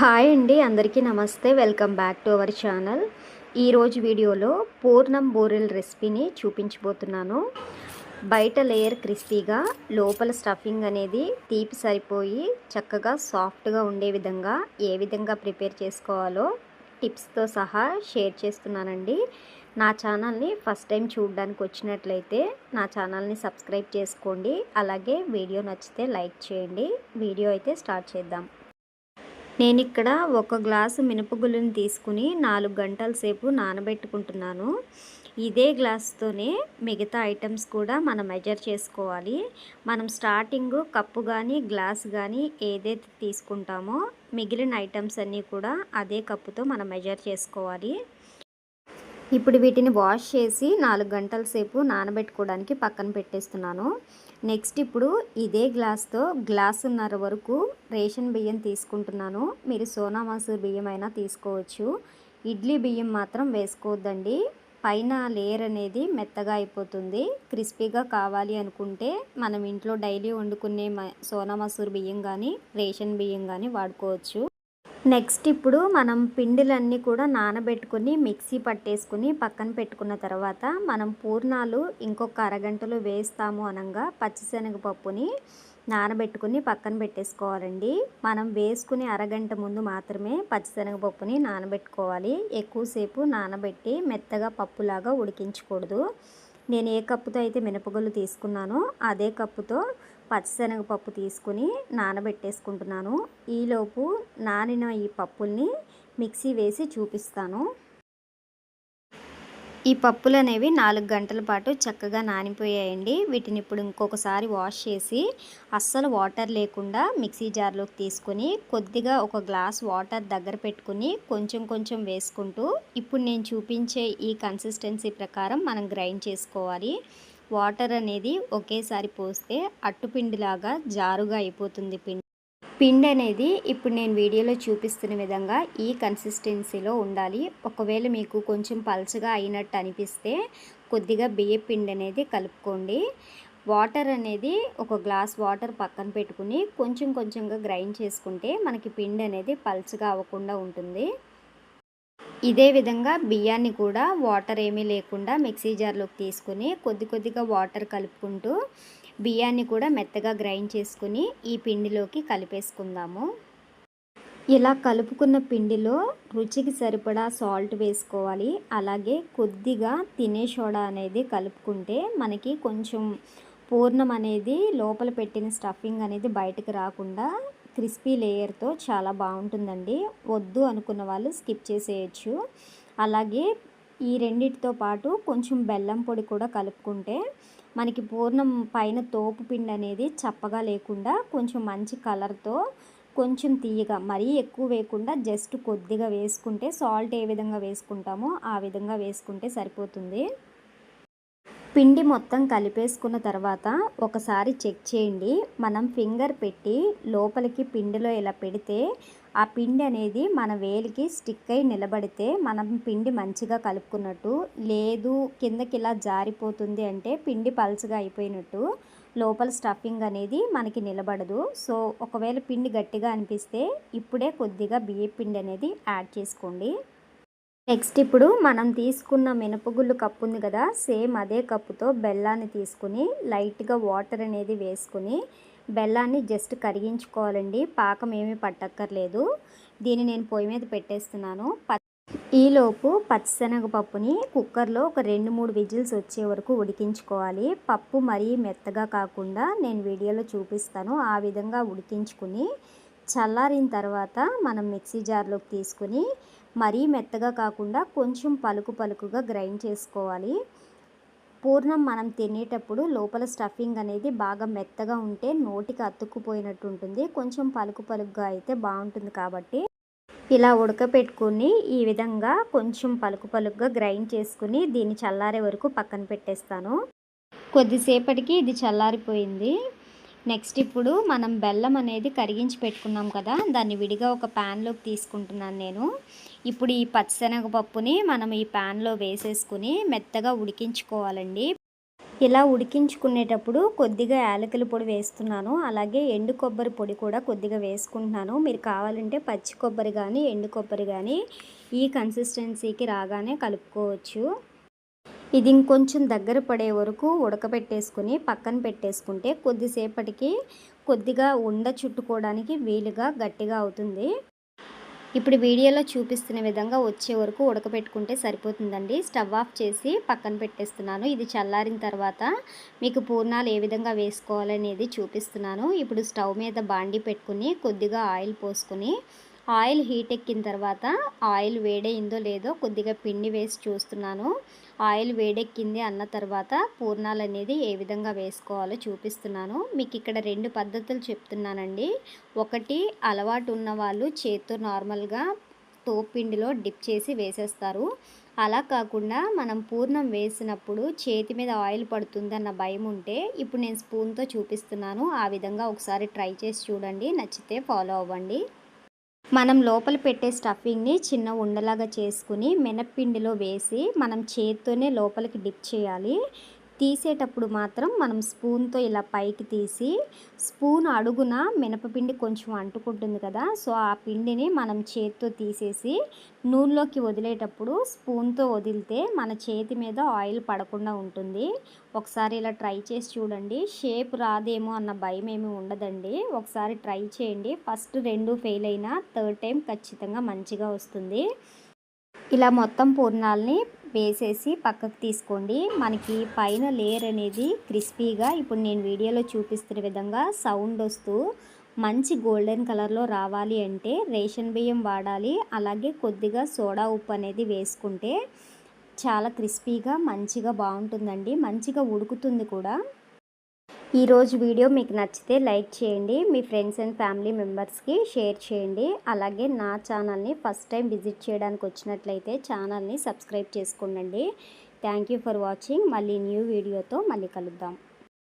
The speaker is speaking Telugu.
హాయ్ అండి అందరికీ నమస్తే. Welcome back to our channel. ఈరోజు వీడియోలో పూర్ణం బూరెల్ రెసిపీని చూపించబోతున్నాను. బయట లేయర్ క్రిస్పీగా లోపల స్టఫింగ్ అనేది తీపి సరిపోయి చక్కగా సాఫ్ట్గా ఉండే విధంగా ఏ విధంగా ప్రిపేర్ చేసుకోవాలో టిప్స్తో సహా షేర్ చేస్తున్నానండి. నా ఛానల్ని ఫస్ట్ టైం చూడడానికి వచ్చినట్లయితే నా ఛానల్ని సబ్స్క్రైబ్ చేసుకోండి. అలాగే వీడియో నచ్చితే లైక్ చేయండి. వీడియో అయితే స్టార్ట్ చేద్దాం. నేను ఇక్కడ ఒక గ్లాసు మినపగుళ్ళని తీసుకుని నాలుగు గంటల సేపు నానబెట్టుకుంటున్నాను. ఇదే గ్లాస్తోనే మిగతా ఐటమ్స్ కూడా మనం మెజర్ చేసుకోవాలి. మనం స్టార్టింగ్ కప్పు కానీ గ్లాస్ కానీ ఏదైతే తీసుకుంటామో మిగిలిన ఐటమ్స్ అన్నీ కూడా అదే కప్పుతో మనం మెజర్ చేసుకోవాలి. ఇప్పుడు వీటిని వాష్ చేసి నాలుగు గంటల సేపు నానబెట్టుకోవడానికి పక్కన పెట్టేస్తున్నాను. నెక్స్ట్ ఇప్పుడు ఇదే గ్లాస్తో గ్లాసున్నర వరకు రేషన్ బియ్యం తీసుకుంటున్నాను. మీరు సోనా మసూర్ బియ్యం అయినా తీసుకోవచ్చు. ఇడ్లీ బియ్యం మాత్రం వేసుకోవద్దండి. పైన లేయర్ అనేది మెత్తగా అయిపోతుంది. క్రిస్పీగా కావాలి అనుకుంటే మనం ఇంట్లో డైలీ వండుకునే సోనా మసూర్ బియ్యం కానీ రేషన్ బియ్యం కానీ వాడుకోవచ్చు. నెక్స్ట్ ఇప్పుడు మనం పిండిలన్నీ కూడా నానబెట్టుకుని మిక్సీ పట్టేసుకుని పక్కన పెట్టుకున్న తర్వాత మనం పూర్ణాలు ఇంకొక అరగంటలో వేస్తాము అనగా పచ్చిశనగపప్పుని నానబెట్టుకుని పక్కన పెట్టేసుకోవాలండి. మనం వేసుకునే అరగంట ముందు మాత్రమే పచ్చిశనగపప్పుని నానబెట్టుకోవాలి. ఎక్కువసేపు నానబెట్టి మెత్తగా పప్పులాగా ఉడికించకూడదు. నేను ఏ కప్పుతో అయితే మినపగుళ్ళు తీసుకున్నానో అదే కప్పుతో పచ్చిశనగపప్పు తీసుకుని నానబెట్టేసుకుంటున్నాను. ఈలోపు నానిన ఈ పప్పుల్ని మిక్సీ వేసి చూపిస్తాను. ఈ పప్పులు అనేవి నాలుగు గంటల పాటు చక్కగా నానిపోయాయండి. వీటిని ఇప్పుడు ఇంకొకసారి వాష్ చేసి అస్సలు వాటర్ లేకుండా మిక్సీ జార్లోకి తీసుకొని కొద్దిగా ఒక గ్లాస్ వాటర్ దగ్గర పెట్టుకుని కొంచెం కొంచెం వేసుకుంటూ ఇప్పుడు నేను చూపించే ఈ కన్సిస్టెన్సీ ప్రకారం మనం గ్రైండ్ చేసుకోవాలి. వాటర్ అనేది ఒకేసారి పోస్తే అట్టుపిండిలాగా జారుగా అయిపోతుంది పిండి. పిండి అనేది ఇప్పుడు నేను వీడియోలో చూపిస్తున్న విధంగా ఈ కన్సిస్టెన్సీలో ఉండాలి. ఒకవేళ మీకు కొంచెం పల్చగా అయినట్టు అనిపిస్తే కొద్దిగా బియ్య పిండి అనేది కలుపుకోండి. వాటర్ అనేది ఒక గ్లాస్ వాటర్ పక్కన పెట్టుకుని కొంచెం కొంచెంగా గ్రైండ్ చేసుకుంటే మనకి పిండి అనేది పల్చగా అవ్వకుండా ఉంటుంది. ఇదే విధంగా బియ్యాన్ని కూడా వాటర్ ఏమీ లేకుండా మిక్సీ జార్లోకి తీసుకుని కొద్ది కొద్దిగా వాటర్ కలుపుకుంటూ బియ్యాన్ని కూడా మెత్తగా గ్రైండ్ చేసుకుని ఈ పిండిలోకి కలిపేసుకుందాము. ఇలా కలుపుకున్న పిండిలో రుచికి సరిపడా సాల్ట్ వేసుకోవాలి. అలాగే కొద్దిగా తినే సోడా అనేది కలుపుకుంటే మనకి కొంచెం పూర్ణం అనేది లోపల పెట్టిన స్టఫింగ్ అనేది బయటకు రాకుండా క్రిస్పీ లేయర్తో చాలా బాగుంటుందండి. వద్దు అనుకున్న వాళ్ళు స్కిప్ చేసేయచ్చు. అలాగే ఈ రెండిటితో పాటు కొంచెం బెల్లం పొడి కూడా కలుపుకుంటే మనకి పూర్ణం పైన తోపు పిండి అనేది చప్పగా లేకుండా కొంచెం మంచి కలర్తో కొంచెం తీయగా మరీ ఎక్కువ వేయకుండా జస్ట్ కొద్దిగా వేసుకుంటే సాల్ట్ ఏ విధంగా వేసుకుంటామో ఆ విధంగా వేసుకుంటే సరిపోతుంది. పిండి మొత్తం కలిపేసుకున్న తర్వాత ఒకసారి చెక్ చేయండి. మనం ఫింగర్ పెట్టి లోపలికి పిండిలో ఇలా పెడితే ఆ పిండి అనేది మన వేలికి స్టిక్ అయి నిలబడితే మనం పిండి మంచిగా కలుపుకున్నట్టు లేదు కిందకి ఇలా జారిపోతుంది అంటే పిండి పల్చగా అయిపోయినట్టు లోపల స్టఫింగ్ అనేది మనకి నిలబడదు. సో ఒకవేళ పిండి గట్టిగా అనిపిస్తే ఇప్పుడే కొద్దిగా బియ్య పిండి అనేది యాడ్ చేసుకోండి. నెక్స్ట్ ఇప్పుడు మనం తీసుకున్న మినపగుళ్ళు కప్పు ఉంది కదా సేమ్ అదే కప్పుతో బెల్లాన్ని తీసుకుని లైట్గా వాటర్ అనేది వేసుకుని బెల్లాన్ని జస్ట్ కరిగించుకోవాలండి. పాకం ఏమీ పట్టక్కర్లేదు. దీన్ని నేను పొయ్యి మీద పెట్టేస్తున్నాను. ఈలోపు పచ్చిశనగపప్పుని కుక్కర్లో ఒక రెండు మూడు విజిల్స్ వచ్చే వరకు ఉడికించుకోవాలి. పప్పు మరీ మెత్తగా కాకుండా నేను వీడియోలో చూపిస్తాను. ఆ విధంగా ఉడికించుకుని చల్లారిన తర్వాత మనం మిక్సీ జార్లోకి తీసుకుని మరీ మెత్తగా కాకుండా కొంచెం పలుకు పలుకుగా గ్రైండ్ చేసుకోవాలి. పూర్ణం మనం తినేటప్పుడు లోపల స్టఫింగ్ అనేది బాగా మెత్తగా ఉంటే నోటికి అతుక్కుపోయినట్టు ఉంటుంది. కొంచెం పలుకు పలుకుగా అయితే బాగుంటుంది కాబట్టి ఇలా ఉడకపెట్టుకుని ఈ విధంగా కొంచెం పలుకు పలుకుగా గ్రైండ్ చేసుకుని దీన్ని చల్లారే వరకు పక్కన పెట్టేస్తాను. కొద్దిసేపటికి ఇది చల్లారిపోయింది. నెక్స్ట్ ఇప్పుడు మనం బెల్లం అనేది కరిగించి పెట్టుకున్నాం కదా దాన్ని విడిగా ఒక ప్యాన్లోకి తీసుకుంటున్నాను నేను. ఇప్పుడు ఈ పచ్చిశనగపప్పుని మనం ఈ ప్యాన్లో వేసేసుకుని మెత్తగా ఉడికించుకోవాలండి. ఇలా ఉడికించుకునేటప్పుడు కొద్దిగా యాలకుల పొడి వేస్తున్నాను అలాగే ఎండు కొబ్బరి పొడి కూడా కొద్దిగా వేసుకుంటున్నాను. మీరు కావాలంటే పచ్చి కొబ్బరి కానీ ఎండు కొబ్బరి కానీ ఈ కన్సిస్టెన్సీకి రాగానే కలుపుకోవచ్చు. ఇది ఇంకొంచెం దగ్గర పడే వరకు ఉడకబెట్టేసుకుని పక్కన పెట్టేసుకుంటే కొద్దిసేపటికి కొద్దిగా ఉండ చుట్టుకోవడానికి వీలుగా గట్టిగా అవుతుంది. ఇప్పుడు వీడియోలో చూపిస్తున్న విధంగా వచ్చే వరకు ఉడకబెట్టుకుంటే సరిపోతుందండి. స్టవ్ ఆఫ్ చేసి పక్కన పెట్టేస్తున్నాను. ఇది చల్లారిన తర్వాత మీకు పూర్ణాలు ఏ విధంగా వేసుకోవాలనేది చూపిస్తున్నాను. ఇప్పుడు స్టవ్ మీద బాండి పెట్టుకుని కొద్దిగా ఆయిల్ పోసుకొని ఆయిల్ హీట్ ఎక్కిన తర్వాత ఆయిల్ వేడైందో లేదో కొద్దిగా పిండి వేసి చూస్తున్నాను. ఆయిల్ వేడెక్కింది అన్న తర్వాత పూర్ణాలు అనేది ఏ విధంగా వేసుకోవాలో చూపిస్తున్నాను. మీకు ఇక్కడ రెండు పద్ధతులు చెప్తున్నానండి. ఒకటి అలవాటు ఉన్న వాళ్ళు చేత్తో నార్మల్గా తోపిండిలో డిప్ చేసి వేసేస్తారు. అలా కాకుండా మనం పూర్ణం వేసినప్పుడు చేతి మీద ఆయిల్ పడుతుందన్న భయం ఉంటే ఇప్పుడు నేను స్పూన్తో చూపిస్తున్నాను. ఆ విధంగా ఒకసారి ట్రై చేసి చూడండి. నచ్చితే ఫాలో అవ్వండి. మనం లోపల పెట్టే స్టఫింగ్ని చిన్న ఉండలాగా చేసుకుని మినప్పిండిలో వేసి మనం చేత్తోనే లోపలికి డిప్ చేయాలి. తీసేటప్పుడు మాత్రం మనం స్పూన్తో ఇలా పైకి తీసి స్పూన్ అడుగున మినపపిండి కొంచెం అంటుకుంటుంది కదా సో ఆ పిండిని మనం చేతితో తీసేసి నూనెలోకి వదిలేటప్పుడు స్పూన్తో వదిలితే మన చేతి మీద ఆయిల్ పడకుండా ఉంటుంది. ఒకసారి ఇలా ట్రై చేసి చూడండి. షేప్ రాదేమో అన్న భయం ఏమి ఉండదండి. ఒకసారి ట్రై చేయండి. ఫస్ట్ రెండు ఫెయిల్ అయినా థర్డ్ టైం ఖచ్చితంగా మంచిగా వస్తుంది. ఇలా మొత్తం పూర్ణాలని వేసేసి పక్కకు తీసుకోండి. మనకి పైన లేయర్ అనేది క్రిస్పీగా ఇప్పుడు నేను వీడియోలో చూపిస్తున్న విధంగా సౌండ్ వస్తూ మంచి గోల్డెన్ కలర్లో రావాలి అంటే రేషన్ బియ్యం వాడాలి. అలాగే కొద్దిగా సోడా ఉప్పు అనేది వేసుకుంటే చాలా క్రిస్పీగా మంచిగా బాగుంటుందండి. మంచిగా ఉడుకుతుంది కూడా. ఈరోజు వీడియో మీకు నచ్చితే లైక్ చేయండి మీ ఫ్రెండ్స్ అండ్ ఫ్యామిలీ మెంబర్స్కి షేర్ చేయండి. అలాగే నా ఛానల్ని ఫస్ట్ టైం విజిట్ చేయడానికి వచ్చినట్లయితే ఛానల్ని సబ్స్క్రైబ్ చేసుకోండి థ్యాంక్ యూ ఫర్ వాచింగ్. మళ్ళీ న్యూ వీడియోతో మళ్ళీ కలుద్దాం.